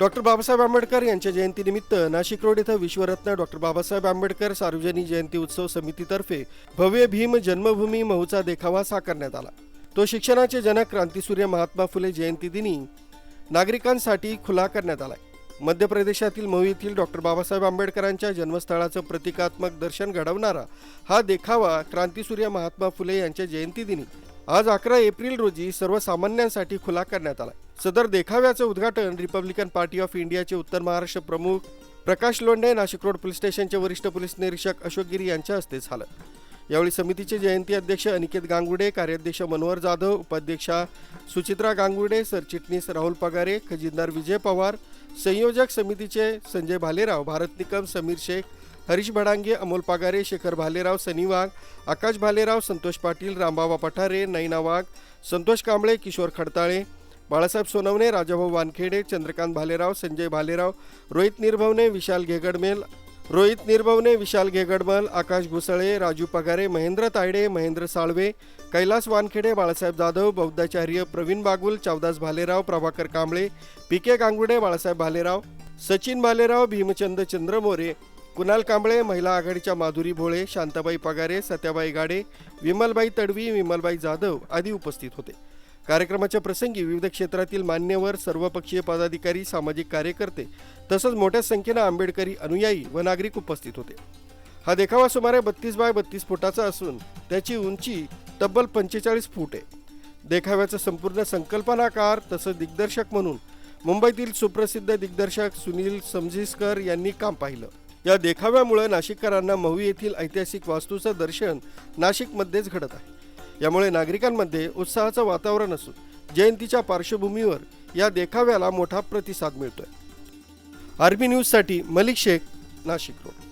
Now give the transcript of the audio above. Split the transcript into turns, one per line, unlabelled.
Doctor Babasaheb Ambedkar यांच्या जयंतीनिमित्त Nashik road इथं विश्वरत्न डॉक्टर बाबासाहेब आंबेडकर सार्वजनिक जयंती उत्सव समितीतर्फे भव्य भीम जन्मभूमी महोचा देखावा साकारण्यात आला. तो शिक्षणाचे जनक क्रांतीसूर्य महात्मा फुले जयंती दिनी नागरिकांसाठी खुला करण्यात आलाय. मध्य प्रदेशातील मऊ येथील डॉक्टर बाबासाहेब आंबेडकरांच्या जन्मस्थळाचं प्रतिकात्मक दर्शन घडवणारा हा देखावा क्रांतीसूर्य महात्मा फुले यांच्या जयंतीदिनी आज अकरा एप्रिल रोजी सर्वसामान्यांसाठी खुला करण्यात आला सदर देखाव्याचं उद्घाटन रिपब्लिकन पार्टी ऑफ इंडियाचे उत्तर महाराष्ट्र प्रमुख प्रकाश लोंढे नाशिक रोड पोलीस स्टेशनचे वरिष्ठ पोलीस निरीक्षक अशोक गिरी यांच्या हस्ते झालं. यावेळी समितीचे जयंती अध्यक्ष अनिकेत गांगुडे कार्याध्यक्ष मनोहर जाधव उपाध्यक्षा सुचित्रा गांगुडे सरचिटणीस राहुल पगारे खजिनदार विजय पवार संयोजक समितीचे संजय भालेराव भारत निकम समीर शेख हरीश भडांगे अमोल पागारे शेखर भालेराव सनी वाघ आकाश भालेराव संतोष पाटील रामबाबा पठारे नैना वाघ संतोष कांबळे किशोर खडताळे बाळासाहेब सोनवणे राजाभाऊ वानखेडे चंद्रकांत भालेराव संजय भालेराव रोहित निर्भवने विशाल घेगडमेल रोहित निर्भवने विशाल घेगडमल आकाश घुसळे राजू पगारे महेंद्र तायडे महेंद्र साळवे कैलास वानखेडे बाळासाहेब जाधव बौद्धाचार्य प्रवीण बागुल चावदास भालेराव प्रभाकर कांबळे पी के गांगुडे बाळासाहेब भालेराव सचिन भालेराव भीमचंद चंद्रमोरे कुणाल कांबळे महिला आघाडीच्या माधुरी भोळे शांताबाई पगारे सत्याबाई गाडे विमलबाई तडवी विमलबाई जाधव आदी उपस्थित होते. कार्यक्रमाच्या प्रसंगी विविध क्षेत्रातील मान्यवर सर्वपक्षीय पदाधिकारी सामाजिक कार्यकर्ते तसंच मोठ्या संख्येनं आंबेडकरी अनुयायी व नागरिक उपस्थित होते. हा देखावा सुमारे बत्तीस बाय बत्तीस फुटाचा असून त्याची उंची तब्बल पंचेचाळीस फूट आहे. देखाव्याचा संपूर्ण संकल्पनाकार तसंच दिग्दर्शक म्हणून मुंबईतील सुप्रसिद्ध दिग्दर्शक सुनील समझीसकर यांनी काम पाहिलं. या देखाव्यामुळे नाशिककरांना महू येथील ऐतिहासिक वास्तूचं दर्शन नाशिकमध्येच घडत आहे. यामुळे नागरिकांमध्ये उत्साहाचं वातावरण असून जयंतीच्या पार्श्वभूमीवर या देखाव्याला मोठा प्रतिसाद मिळतोय. आरबी न्यूजसाठी मलिक शेख नाशिक रोड.